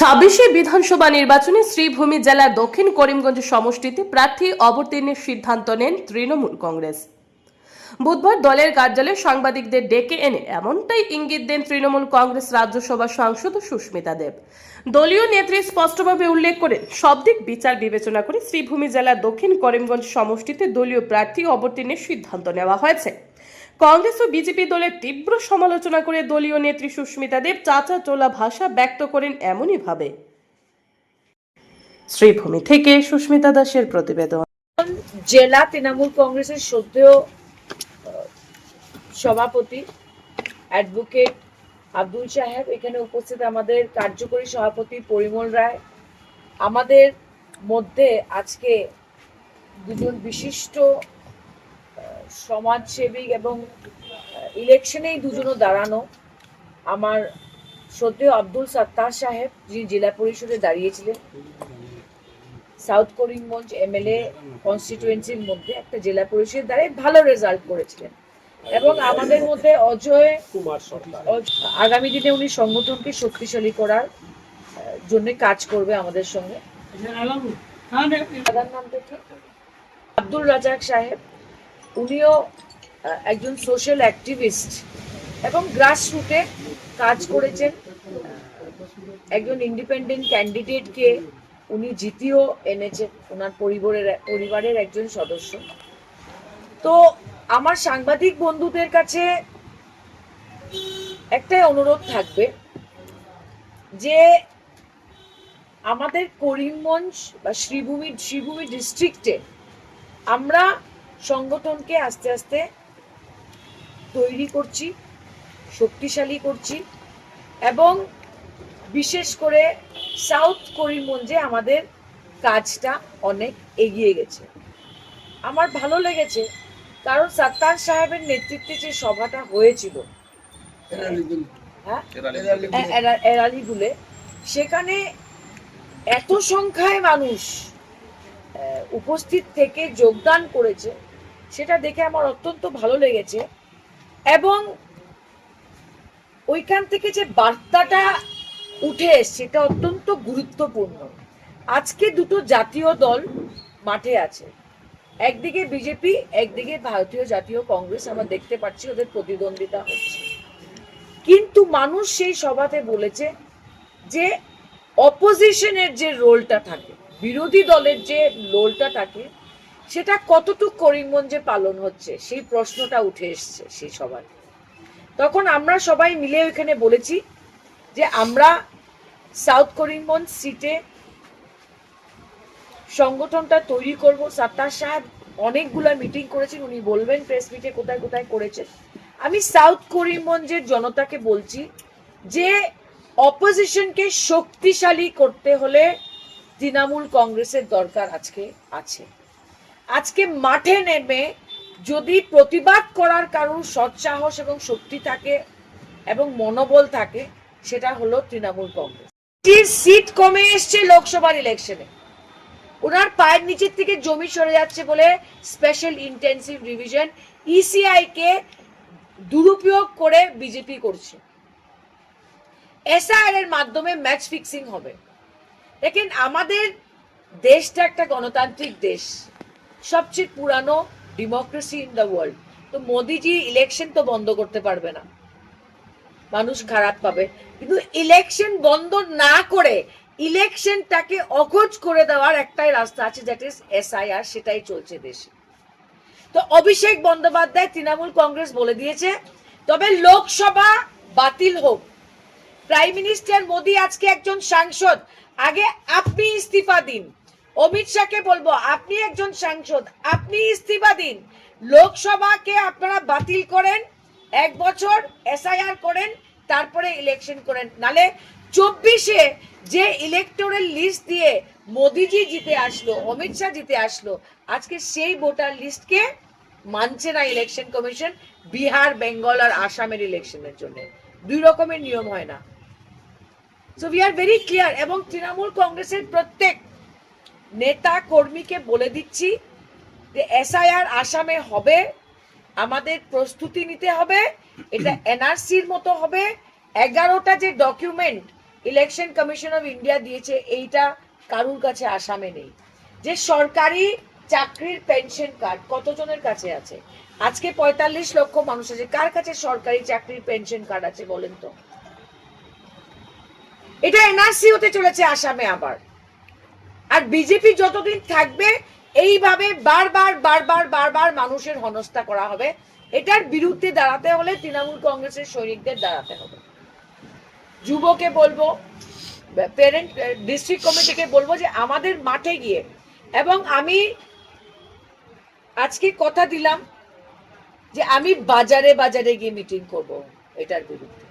ছাব্বিশে বিধানসভা নির্বাচনে শ্রীভূমি জেলার দক্ষিণ করিমগঞ্জ সমষ্টিতে প্রার্থী অবতীর্ণের সিদ্ধান্ত নেন তৃণমূল কংগ্রেস। বুধবার দলের কার্যালয়ে সাংবাদিকদের ডেকে এনে এমনটাই ইঙ্গিত দেন তৃণমূল কংগ্রেস রাজ্যসভা সাংসদ সুস্মিতা দেব। দলীয় নেত্রী স্পষ্টভাবে উল্লেখ করেন, সব দিক বিচার বিবেচনা করে শ্রীভূমি জেলার দক্ষিণ করিমগঞ্জ সমষ্টিতে দলীয় প্রার্থী অবতীর্ণের সিদ্ধান্ত নেওয়া হয়েছে। কংগ্রেস ও বিজেপি দলের তীব্র সমালোচনা করে দলীয় নেত্রী সুস্মিতা দেব চাচা চোলা ভাষা ব্যক্ত করেন এমনই ভাবে। শ্রীভূমি থেকে সুস্মিতা দাসের প্রতিবেদন। জেলা তৃণমূল কংগ্রেসের শ্রদ্ধেয় সভাপতি অ্যাডভোকেট আব্দুল সাহেব, এখানে উপস্থিত আমাদের কার্যকরী সভাপতি পরিমল রায়। আমাদের মধ্যে আজকে দুজন বিশিষ্ট সমাজসেবী এবং ইলেকশনেই দুজনও দাঁড়ানো। আমার শ্রদ্ধেয় আব্দুল সাত্তার সাহেব যিনি জেলা পরিষদে দাঁড়িয়েছিলেন সাউথ করিমগঞ্জ এমএলএ কনস্টিটুয়েন্সির মধ্যে একটা জেলা পরিষদ দাঁড়িয়ে ভালো রেজাল্ট করেছিলেন। এবং আমাদের মধ্যে অজয় অজ- আগামী দিনে উনি সংগঠনকে শক্তিশালী করার জন্য কাজ করবে আমাদের সঙ্গে? আব্দুল রাজাক সাহেব। উনিও একজন সোশ্যাল অ্যাক্টিভিস্ট এবং গ্রাসরুটে কাজ করেছেন। একজন ইন্ডিপেন্ডেন্ট ক্যান্ডিডেটকে উনি জিতিয়েও এনেছেন ওনার পরিবারের পরিবারের একজন সদস্য। তো আমার সাংবাদিক বন্ধুদের কাছে একটাই অনুরোধ থাকবে যে আমাদের করিমগঞ্জ বা শ্রীভূমি শ্রীভূমি ডিস্ট্রিক্টে আমরা সংগঠনকে আস্তে আস্তে তৈরি করছি, শক্তিশালী করছি এবং বিশেষ করে সাউথ করিমগঞ্জে আমাদের কাজটা অনেক এগিয়ে গেছে। আমার ভালো লেগেছে কারণ সাত্তার সাহেবের নেতৃত্বে যে সভাটা হয়েছিল হ্যাঁ? এরালিগুলে সেখানে এত সংখ্যায় মানুষ উপস্থিত থেকে যোগদান করেছে। সেটা দেখে আমার অত্যন্ত ভালো লেগেছে। এবং ওইখান থেকে যে বার্তাটা উঠে এটা অত্যন্ত গুরুত্বপূর্ণ। আজকে দুটো জাতীয় দল মাঠে আছে। একদিকে বিজেপি, একদিকে ভারতীয় জাতীয় কংগ্রেস। আমরা দেখতে পাচ্ছি ওদের প্রতিদ্বন্দ্বিতা হচ্ছে। কিন্তু মানুষ সেই সভাতে বলেছে যে অপোজিশনের যে রোলটা থাকে, বিরোধী দলের যে রোলটা থাকে সেটা কতটুকু করিমগঞ্জে পালন হচ্ছে? সেই প্রশ্নটা উঠে এসছে সেই সবার তখন আমরা সবাই মিলে ওইখানে বলেছি যে আমরা সাউথ করিমগঞ্জ সিটে সংগঠনটা তৈরি করব। সাত্তার সাহেব অনেকগুলা মিটিং করেছেন। উনি বলবেন প্রেস মিটে কোথায় কোথায় করেছেন। আমি সাউথ করিমগঞ্জের জনতাকে বলছি যে অপোজিশনকে শক্তিশালী করতে হলে তৃণমূল কংগ্রেসের দরকার আজকে আছে। আজকে মাঠে নেমে যদি প্রতিবাদ করার কারোর সৎসাহস এবং শক্তি থাকে এবং মনোবল থাকে, সেটা হলো তৃণমূল কংগ্রেস। সিট কমে এসছে লোকসভার ইলেকশনে ওনার পায়ের নিচের থেকে জমি সরে যাচ্ছে বলে স্পেশাল ইন্টেন্সিভ রিভিশন ইসিআই কে দুরুপয়োগ করে বিজেপি করছে। এসআইআর এর মাধ্যমে ম্যাচ ফিক্সিং হবে। দেখেন, আমাদের দেশটা একটা গণতান্ত্রিক দেশ। সবচেয়ে পুরানো ডেমোক্রেসি ইন দ্য ওয়ার্ল্ড তো মোদিজি ইলেকশন তো বন্ধ করতে পারবে না। মানুষ খারাপ পাবে। কিন্তু ইলেকশন বন্ধ না করে ইলেকশনটাকে অগোজ করে দেওয়ার একটাই রাস্তা আছে দ্যাট ইজ এসআইআর সেটাই চলছে দেশে। তো অভিষেক বন্দ্যোপাধ্যায় তৃণমূল কংগ্রেস বলে দিয়েছে, তবে লোকসভা বাতিল হোক। প্রাইম মিনিস্টার মোদি আজকে একজন সাংসদ। আগে আপনি ইস্তিফা দিন। অমিত শাহকে বলব, আপনি একজন সাংসদ, আপনি ইস্তিফা দিন লোকসভাকে আপনারা বাতিল করেন, এক বছর এসআইআর করেন, তারপরে ইলেকশন করেন। নালে চব্বিশে যে ইলেকটোরাল লিস্ট দিয়ে মোদিজি জিতে আসলো, অমিত শাহ জিতে আসলো, আজকে সেই ভোটার লিস্টকে মানছে না ইলেকশন কমিশন, বিহার, বেঙ্গল আর আসামের ইলেকশনের জন্য। দুই রকমের নিয়ম হয় না। So we are very clear এবং তৃণমূল কংগ্রেসের প্রত্যেক নেতা কর্মীকে বলে দিচ্ছি যে এসআইআর আসামে হবে, আমাদের প্রস্তুতি নিতে হবে, এটা এনআরসির মতো হবে। এগারোটা যে document election commission of India দিয়েছে, এইটা কারুর কাছে আসামে নেই। যে সরকারি চাকরির পেনশন কার্ড কতজনের কাছে আছে? আজকে পঁয়তাল্লিশ লক্ষ মানুষ আছে। কার কাছে সরকারি চাকরির পেনশন কার্ড আছে বলেন তো? এটা এনআরসি হতে চলেছে আসামে আবার। বিজেপি যতদিন থাকবে, এইভাবে বারবার বারবার বারবার মানুষের হনস্থা করা হবে। এটার বিরুদ্ধে দাঁড়াতে হলে তৃণমূল কংগ্রেসের সৈনিকদের দাঁড়াতে হবে। যুবকে বলব প্যারেন্ট ডিস্ট্রিক্ট কমিটিকে বলব যে আমাদের মাঠে গিয়ে, এবং আমি আজকে কথা দিলাম যে আমি বাজারে বাজারে গিয়ে মিটিং করব এটার বিরুদ্ধে।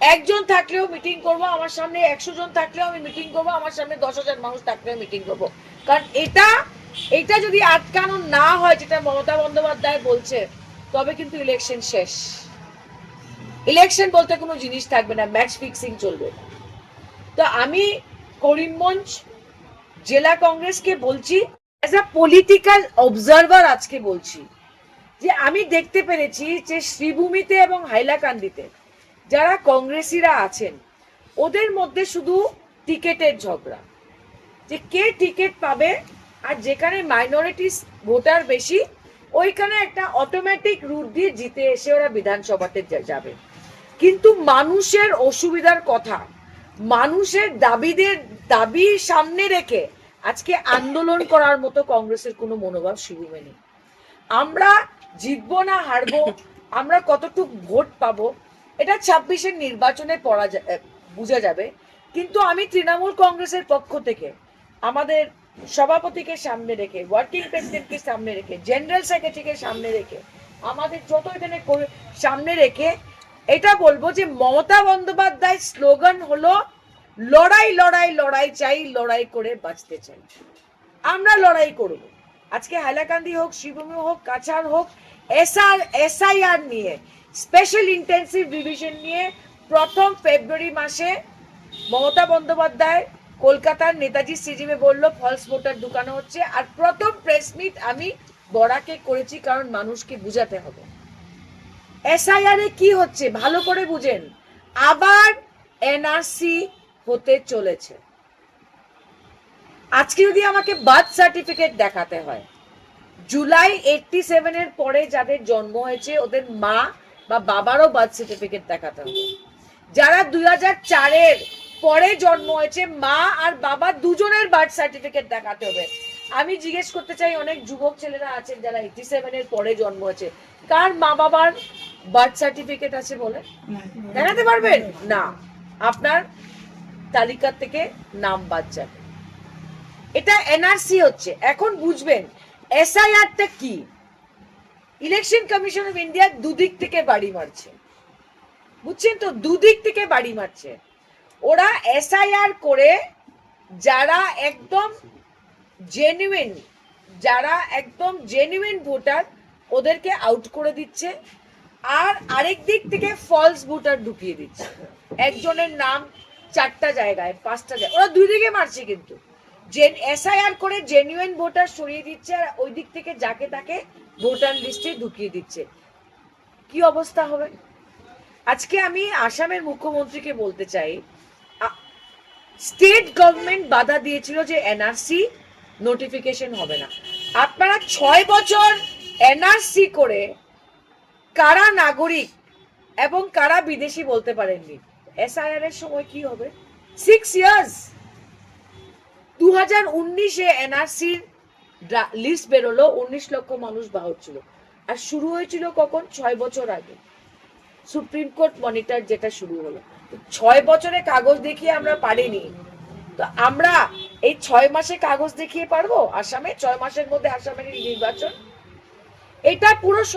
একজন থাকলেও মিটিং করব, আমার সামনে একশো জন থাকলেও আমি মিটিং করব, আমার সামনে দশ হাজার মানুষ থাকলেও মিটিং করব। কারণ এটা এটা যদি আটকানো না হয়, যেটা মমতা বন্দ্যোপাধ্যায় বলছে, তবে কিন্তু ইলেকশন শেষ। ইলেকশন বলতে কোনো জিনিস থাকবে না ম্যাচ ফিক্সিং চলবে। তো আমি করিমগঞ্জ জেলা কংগ্রেসকে বলছি অ্যাজ আ পলিটিক্যাল অবজারভার আজকে বলছি, যে আমি দেখতে পেরেছি যে শ্রীভূমিতে এবং হাইলাকান্দিতে যারা কংগ্রেসিরা আছেন, ওদের মধ্যে শুধু টিকেটের ঝগড়া। যে কে টিকিট পাবে আর যেখানে মাইনরিটিস ভোটার বেশি, ওইখানে একটা অটোমেটিক রুট দিয়ে জিতে এসে ওরা বিধানসভাতে যাবে। কিন্তু মানুষের অসুবিধার কথা, মানুষের দাবিদের, দাবি সামনে রেখে আজকে আন্দোলন করার মতো কংগ্রেসের কোনো মনোভাব শিবুমে নেই আমরা জিতবো না, হারবো, আমরা কতটুক ভোট পাবো এটা ছাব্বিশের নির্বাচনে পড়া বোঝা যাবে। কিন্তু আমি তৃণমূল কংগ্রেসের পক্ষ থেকে আমাদের সভাপতিকে সামনে রেখে, ওয়ার্কিং প্রেসিডেন্টকে সামনে রেখে, জেনারেল সেক্রেটারিকে সামনে রেখে, আমাদের যত এখানে সামনে রেখে, এটা বলব যে মমতা বন্দ্যোপাধ্যায় স্লোগান হলো, লড়াই লড়াই লড়াই চাই, লড়াই করে বাঁচতে চাই। আমরা লড়াই করব। আজকে হাইলাকান্দি হোক, শিবভূমি হোক, কাছাড় হোক, এসআর, এসআইআর নিয়ে স্পেশাল ইন্টেন্সিভ ডিভিশন নিয়ে প্রথম ফেব্রুয়ারি মাসে মমতা বন্দ্যোপাধ্যায় কলকাতার নেতাজি স্টেডিয়ামে বলল ফলস ভোটার ঢুকানো হচ্ছে। আর প্রথম প্রেস মিট আমি বড়াকে করেছি, কারণ মানুষকে বুঝাতে হবে। এসআইআর এ কি হচ্ছে? ভালো করে বুঝেন। আবার এনআরসি হতে চলেছে। আজকে যদি আমাকে বার্থ সার্টিফিকেট দেখাতে হয় জুলাই এইটটি সেভেনের পরে যাদের জন্ম হয়েছে, ওদের মা বা বাবারও বার্থ সার্টিফিকেট দেখাতে হবে। যারা দুই হাজার চারের পরে জন্ম হয়েছে, মা আর বাবা দুজনের বার্থ সার্টিফিকেট দেখাতে হবে। আমি জিজ্ঞেস করতে চাই, অনেক যুবক ছেলেরা আছেন যারা এইটি সেভেনের পরে জন্ম হয়েছে। কার মা বাবার বার্থ সার্টিফিকেট আছে বলে? দেখাতে পারবেন? না। আপনার তালিকা থেকে নাম বাদ যাবে। এটা এনআরসি হচ্ছে। এখন বুঝবেন এসআইআরটা কি? ইলেকশন কমিশন অফ ইন্ডিয়া দুদিক থেকে বাড়ি মারছে। বুঝছেন তো? দুদিক থেকে বাড়ি মারছে। ওরা এসআইআর করে যারা একদম জেনুইন যারা একদম জেনুইন ভোটার, ওদেরকে আউট করে দিচ্ছে। আর আরেক দিক থেকে ফলস ভোটার ঢুকিয়ে দিচ্ছে। একজনের নাম চারটা জায়গায়, পাঁচটা জায়গায়। ওরা দুই দিকে মারছে কিন্তু। এসআইআর করে জেনুইন ভোটার সরিয়ে দিচ্ছে আর ওই দিক থেকে যাকে তাকে ভোটার লিস্টে ঢুকিয়ে দিচ্ছে। কি অবস্থা হবে? আজকে আমি আসামের মুখ্যমন্ত্রীকে বলতে চাই স্টেট গভর্নমেন্ট বাধা দিয়েছিল যে এনআরসি নোটিফিকেশন হবে না। আপনারা ছয় বছর এনআরসি করে কারা নাগরিক এবং কারা বিদেশি বলতে পারেননি? এসআইআর এর সময় কি হবে? সিক্স ইয়ার্স দু হাজার উনিশে এনআরসির লিস্ট বেরোলো, উনিশ লক্ষ মানুষ বাহক ছিল। আর শুরু হয়েছিল কখন? ছয় বছর আগে। সুপ্রিম কোর্ট মনিটর যেটা শুরু হলো। ছয় বছরে কাগজ দেখিয়ে আমরা পারিনি। তো আমরা এই ছয় মাসে কাগজ দেখিয়ে পারব? আসামে? ছয় মাসের মধ্যে আসামের নির্বাচন? এটা পুরো